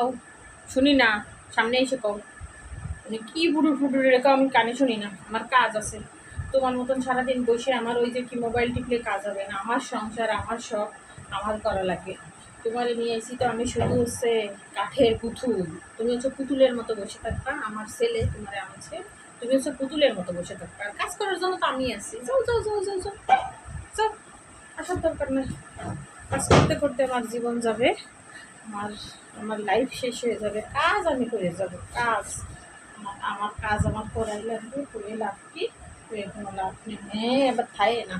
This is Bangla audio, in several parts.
কও শুনি না, সামনে এসে কও। মানে কী বুড়ুর ফুটুর এরকম আমি কানে শুনি না, আমার কাজ আছে। তোমার মতন সারাদিন বসে আমার ওই যে কি মোবাইল টিপলে কাজ হবে না, আমার সংসার, আমার শখ, আমার করা লাগে। তোমার নিয়ে এসি তো আমি শুধু হচ্ছে কাঠের পুতুল। তুমি হচ্ছে পুতুলের মতো বসে থাকবা, আমার ছেলে তোমার আনছে তুমি হচ্ছে পুতুলের মতো বসে থাকবা। আর কাজ করার জন্য তো আমি আছি। যাও যাও যাও যাও যাও। যাও, আসার দরকার নেই। কাজ করতে করতে আমার জীবন যাবে। আমার আমার লাইফ শেষ হয়ে যাবে, কাজ আমি করে যাব, কাজ। আমার কাজ আমার করাই লাগবে, করে লাভ কি? করে কোনো লাভ নেই। হ্যাঁ এবার থায়ে না।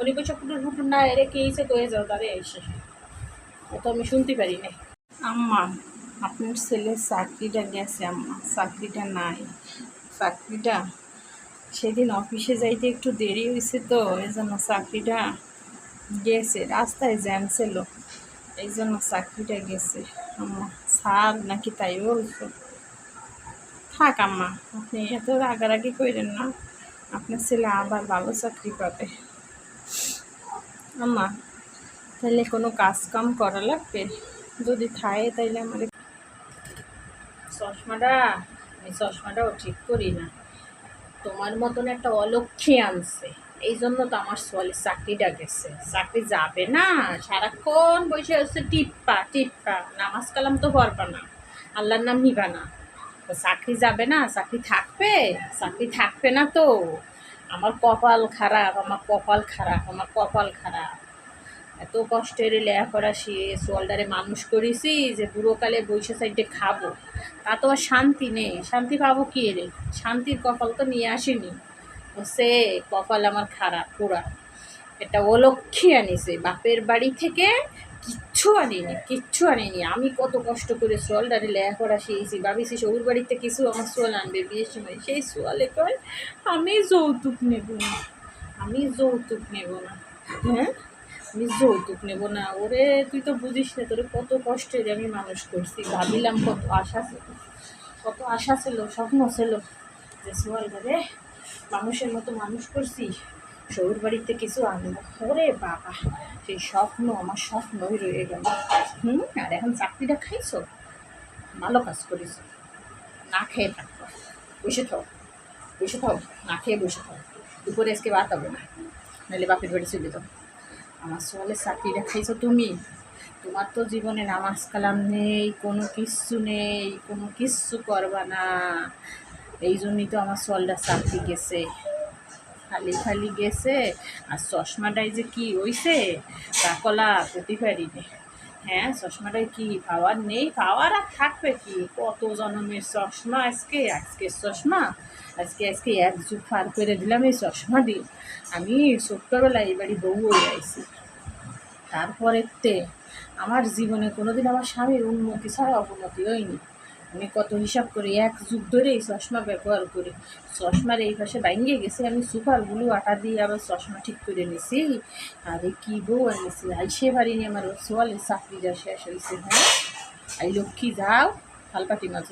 উনি কিছু ফুটুর ফুটুর না এরে কে এসে কয়ে যাও, তারে এসে। তো আমি শুনতে পারি না আম্মা, আপনার ছেলের চাকরিটা গেছে আম্মা, চাকরিটা নাই। চাকরিটা সেদিন অফিসে যাইতে একটু দেরি হয়েছে তো এই জন্য চাকরিটা গেছে, রাস্তায় জ্যাম ছিল। এই জন্য চাকরিটা গেছে। আম্মা, স্যার নাকি তাই বলছো? থাক আম্মা, আপনি এত রাগারাগি করেন না। আপনার ছেলে আবার ভালো চাকরি পাবে। আম্মা তাহলে কোনো কাজ কাম করা লাগবে? যদি থাকে তাইলে আমার চশমাটা, আমি চশমাটাও ঠিক করি না। তোমার মতন একটা অলক্ষী আনছে। এই জন্য তো আমার সোয়ালের চাকরিটা গেছে। চাকরি যাবে না, সারাক্ষণ বসে হচ্ছে টিপ্পা টিপ্পা নামাজ কালাম তো পড়বা না, আল্লাহর নাম নিবা না। তো চাকরি যাবে না, চাকরি থাকবে চাকরি থাকবে না তো। আমার কপাল খারাপ, আমার কপাল খারাপ, আমার কপাল খারাপ। এত কষ্টের লেখাপড়া সে সোয়ালটারে মানুষ করেছি যে বুড়োকালে বৈশা সাইডে খাব। তা তো আর শান্তি নেই, শান্তি পাবো কি রে? শান্তির কপাল তো নিয়ে আসেনি। সে কপাল আমার খারাপ, পুরা। এটা অলক্ষী আনিছে, বাপের বাড়ি থেকে কিচ্ছু আনিনি কিচ্ছু আনিনি। আমি কত কষ্ট করে সোয়ালটারে লেখাপড়া শিখেছি, ভাবিছি সবুর বাড়িতে কিছু আমার সোয়াল আনবে, বিয়ের সময় সেই সোয়ালে কয়, আমি যৌতুক নেব না, আমি যৌতুক নেব না। হ্যাঁ? আমি যৌতুক নেব না। ওরে, তুই তো বুঝিস না, তোরে কত কষ্টের আমি মানুষ করছি। ভাবিলাম কত আশা ছিল, কত আশা ছিল, স্বপ্ন ছিল যে সোয়াল ঘরে মানুষের মতো মানুষ করছি। শহুর বাড়িতে কিছু আনব ওরে বাবা, সেই স্বপ্ন, আমার স্বপ্নই রয়ে গেল। হুম, আর এখন চাকরিটা খাইছো? ভালো কাজ করিস। না খেয়ে থাকব বসে থাও। বসে থাও। না খেয়ে বসে থাও। দুপুরে আজকে বাদ হবে না। নাহলে বাপের বাড়ি চলে যাও। আমার সোয়ালের চাকরিটা খাইছো তুমি? তোমার তো জীবনে নামাজ কালাম নেই, কোনো কিচ্ছু নেই, কোনো কিচ্ছু করবা না। এই জন্যই তো আমার সোয়ালটা চাকরি গেছে। খালি খালি গেছে, আর চশমাটাই যে কি হইছে, তা কলা করতে পারিনি। হ্যাঁ চশমাটাই কি পাওয়ার নেই, পাওয়ার আর থাকবে কি? কত জনমের চশমা আজকে আজকে চশমা, আজকে আজকে এক যুগ পার করে দিলাম এই চশমা দিয়ে। আমি ছোট্টবেলায় এই বাড়ি বউ হয়ে আইছি। তারপরে তে আমার জীবনে কোনোদিন আমার স্বামীর উন্নতি ছাড়া অবনতি হয়নি। আমি কত হিসাব করি? এক যুগ ধরে এই চশমা ব্যবহার করি। চশমার এই পাশে ভাঙিয়ে গেছে, আমি সুপারগুলো আটা দিয়ে আবার চশমা ঠিক করে নিছি। আরে কি বউ আনিছি আইসে নিয়ে আমার সোয়ালে চাকরি যা শেষ হয়েছে হ্যাঁ? আই লক্ষ্মী, যাও, থালপাটি মাছ